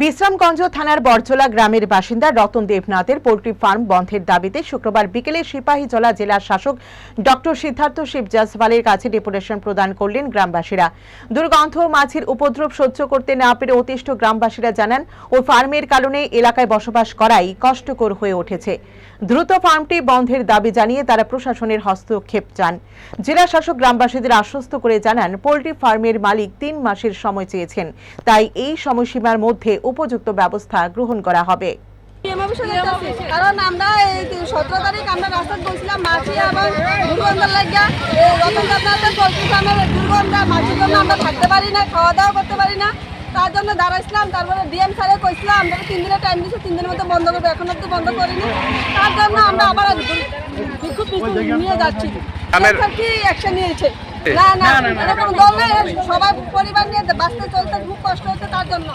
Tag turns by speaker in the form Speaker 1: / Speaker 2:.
Speaker 1: বিশ্রামগঞ্জ থানার বরজলা গ্রামের বাসিন্দা রতন দেবনাথের পোল্ট্রি ফার্ম বন্ধের দাবিতে শুক্রবার বিকেলে সিপাহীজলা জেলার শাসক ডক্টর সিদ্ধার্থ শিব জাসওয়ালের কাছে ডেপুটেশন প্রদান করলেন গ্রামবাসীরা। দুর্গন্ধ ও মাছির উপদ্রব সহ্য করতে না পেরে অতিষ্ঠ গ্রামবাসীরা জানান ওই ফার্মের কারণে এলাকায় বসবাস করাই কষ্টকর হয়ে উঠেছে। দ্রুত ফার্মটি বন্ধের দাবি জানিয়ে তারা প্রশাসনের হস্তক্ষেপ চান। জেলা শাসক গ্রামবাসীদের আশ্বস্ত করে জানান, পোল্ট্রি ফার্মের মালিক তিন মাসের সময় চেয়েছেন। তাই এই সময়সীমার মধ্যে উপযুক্ত ব্যবস্থা গ্রহণ করা হবে।
Speaker 2: কারণ আমরা সতেরো তারিখ আমরা রাস্তায় বলছিলাম মাছি এবং দুর্গন্ধ লাগিয়া রতন দুর্গন্ধ মাছির জন্য আমরা থাকতে পারি না খাওয়া দাওয়া করতে পারি না তার জন্য দাঁড়াইছিলাম তারপরে ডিএম স্যারে কইছিলাম আমরা তিন দিনের টাইম দিয়েছি তিন দিনের মধ্যে বন্ধ করব এখন অব্দি বন্ধ করিনি তার জন্য আমরা আবার বিক্ষোভ নিয়ে যাচ্ছি কি অ্যাকশন নিয়েছে না না এরকম দল সবাই পরিবার নিয়ে বাঁচতে চলতে খুব কষ্ট হচ্ছে তার জন্য